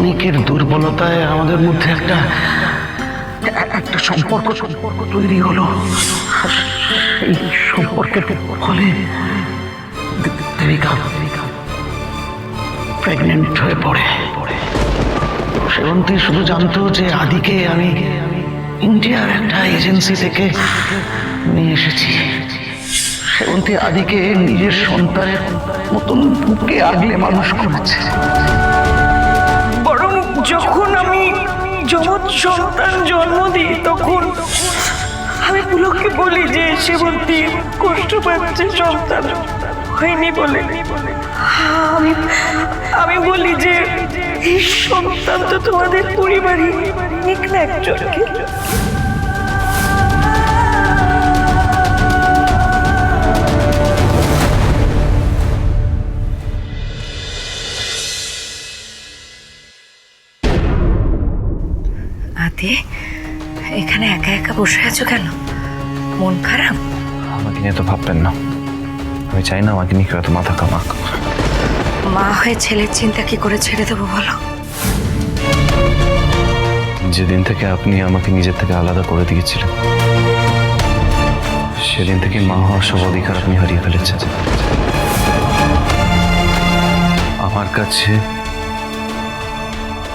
ভাগ্যের দুর্বলতায় আমাদের মধ্যে একটা একটা সম্পর্ক সম্পর্ক তৈরি হলো। এই সম্পর্কের ফলে দেবিকা প্রেগনেন্ট হয়ে পড়ে। সেবন্তী শুধু জানতো যে আদিকে আমি ইন্ডিয়ার একটা এজেন্সি থেকে নিয়ে এসেছি। সেবন্তী আদিকে নিজের সন্তানের মতন বুকে আগলে মানুষ করেছে। যখন আমি যমজ সন্তান জন্ম দিই, তখন আমি পুলককে বলি যে, সে বলতে, কষ্ট পাচ্ছে সন্তান। হয়নি বলে। আমি আমি বলি যে সন্তান তো তোমাদের পরিবারই না একজনকে। আদি এখানে একা একা বসে আছো কেন? মন খারাপ? আমাকে নিয়ে তো ভাববেন না। আমি চাই না আমাকে নিয়ে কেউ মাথা কামাক। মা হয়ে ছেলের চিন্তা কি করে ছেড়ে দেবো বলো? যেদিন থেকে আপনি আমাকে নিজের থেকে আলাদা করে দিয়েছিলেন সেদিন থেকে মা হওয়ার সব অধিকার আপনি হারিয়ে ফেলেছেন। আমার কাছে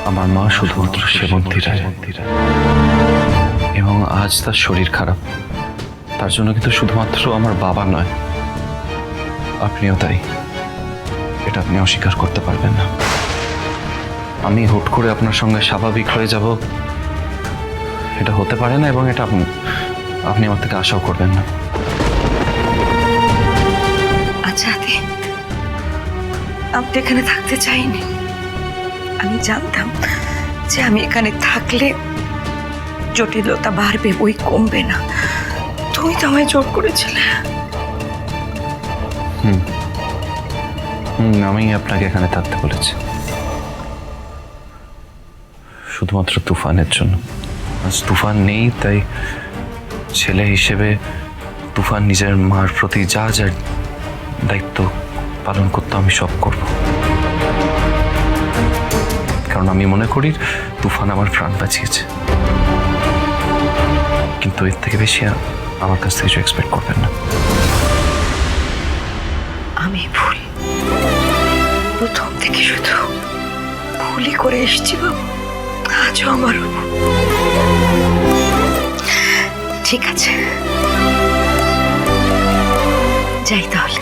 আমার মা শুধুমাত্র সেবন্তী রায়। এবং আজ তার শরীর খারাপ। তার জন্য কিন্তু শুধুমাত্র আমার বাবা নয় আপনিও তাই। এটা আপনি অস্বীকার করতে পারবেন না। আমি হুট করে আপনার সঙ্গে স্বাভাবিক হয়ে যাব। এটা হতে পারে না এবং এটা আপনি আপনি আমার থেকে আশাও করবেন না। আচ্ছা আমি এখানে থাকতে চাইনি। আমি জানতাম যে আমি এখানে থাকলে জটিলতা বাড়বে বই কমবে না। তুমি তো আমায় জোর করেছিলে। হুম। আমি আপনাকে এখানে থাকতে বলেছি। শুধুমাত্র তুফানের জন্য। আজ তুফান নেই, তাই ছেলে হিসেবে তুফান নিজের মার প্রতি যা যা দায়িত্ব পালন করতে আমি সব করব। কারণ আমি মনে করি তুফান আমার প্রাণ বাঁচিয়েছে। কিন্তু এর থেকে বেশি আমার কাছ থেকে কিছু এক্সপেক্ট করবেন না। আমি ভুল প্রথম থেকে শুধু ভুলই করে এসেছি বাবু। আজও আমারও ঠিক আছে। যাই তাহলে।